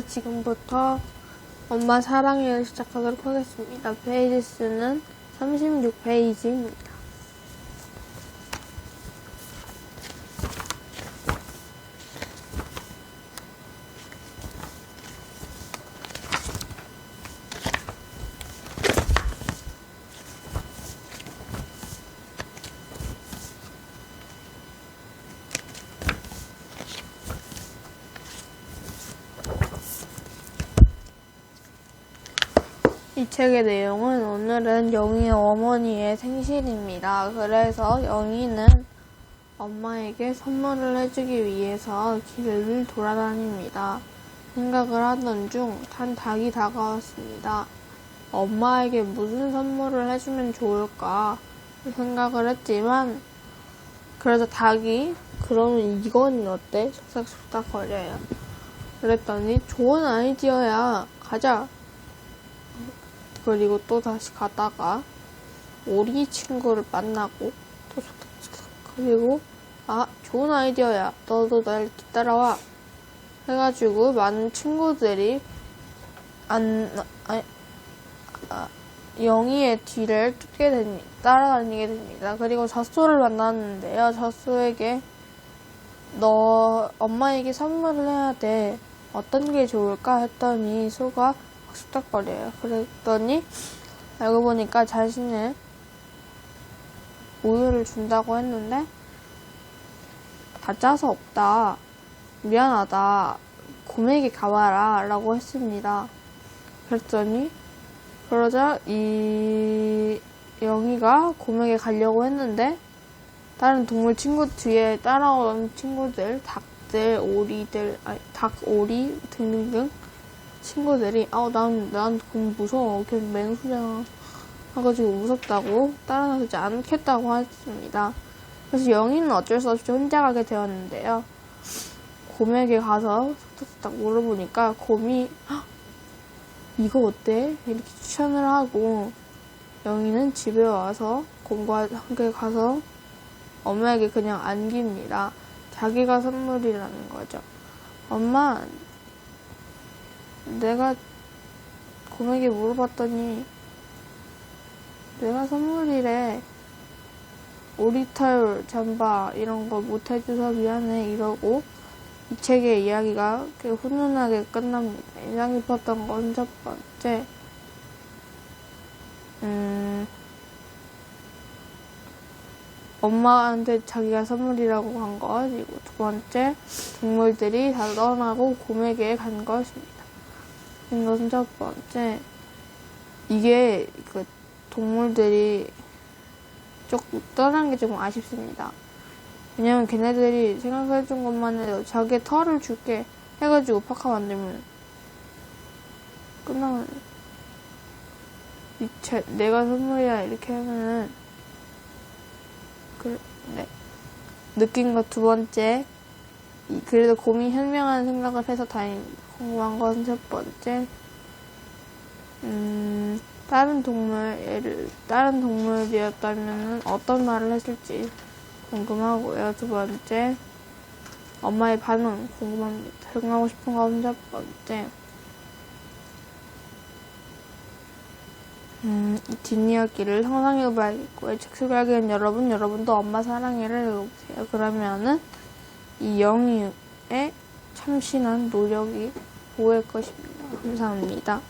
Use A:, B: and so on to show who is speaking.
A: 자, 지금부터 엄마 사랑해를 시작하도록 하겠습니다. 페이지 수는 36페이지입니다. 이 책의 내용은 오늘은 영희의 어머니의 생신입니다. 그래서 영희는 엄마에게 선물을 해주기 위해서 길을 돌아다닙니다. 생각을 하던 중단 닭이 다가왔습니다. 엄마에게 무슨 선물을 해주면 좋을까 생각을 했지만 그래서 닭이 그러면 이건 어때? 속삭속삭 거려요. 그랬더니 좋은 아이디어야. 가자. 그리고 또 다시 가다가 오리 친구를 만나고 또 그리고 아 좋은 아이디어야. 너도 날 따라와. 해가지고 많은 친구들이 안 아, 아, 영희의 뒤를 쫓게 됩니다. 따라다니게 됩니다. 그리고 젖소를 만났는데요. 젖소에게 너 엄마에게 선물을 해야 돼. 어떤 게 좋을까 했더니 소가 쑥닥거려요. 그랬더니 알고 보니까 자신의 우유를 준다고 했는데 다 짜서 없다. 미안하다. 곰에게 가봐라. 라고 했습니다. 그랬더니 그러자 이 영희가 곰에게 가려고 했는데 다른 동물 친구 뒤에 따라오던 친구들, 닭들, 오리들, 아니, 닭, 오리 등등등 친구들이 아우 난, 난 곰 무서워. 걔 맹수잖아. 해가지고 무섭다고 따라가지 않겠다고 했습니다. 그래서 영희는 어쩔 수 없이 혼자 가게 되었는데요. 곰에게 가서 딱 물어보니까 곰이 "헉, 이거 어때? 이렇게 추천을 하고 영희는 집에 와서 곰과 함께 가서 엄마에게 그냥 안깁니다. 자기가 선물이라는 거죠. 엄마, 내가 곰에게 물어봤더니 내가 선물이래. 오리털 잠바 이런 거 못 해줘서 미안해 이러고 이 책의 이야기가 꽤 훈훈하게 끝납니다. 인상 깊었던 건 첫 번째, 음, 엄마한테 자기가 선물이라고 한 것, 그리고 두 번째, 동물들이 다 떠나고 곰에게 간 것입니다. 첫 번째, 이게 그 동물들이 조금 떠난 게 조금 아쉽습니다. 왜냐면 걔네들이 생각해준 것만 해도 자기 털을 줄게 해가지고 파카 만들면 끝나면 이 제, 내가 선물이야 이렇게 하면은 그, 네. 느낀 것 두 번째 이, 그래도 곰이 현명한 생각을 해서 다행입니다. 궁금한 건 첫 번째 음, 다른 동물 예를 다른 동물이었다면 어떤 말을 했을지 궁금하고요. 두 번째, 엄마의 반응 궁금합니다. 적응하고 싶은 건 첫 번째, 음, 이 뒷이야기를 상상해봐야겠고요. 책 소개하기엔 여러분, 여러분도 엄마 사랑해를 읽어보세요. 그러면은 이 영희의 참신한 노력이 보일 것입니다. 감사합니다.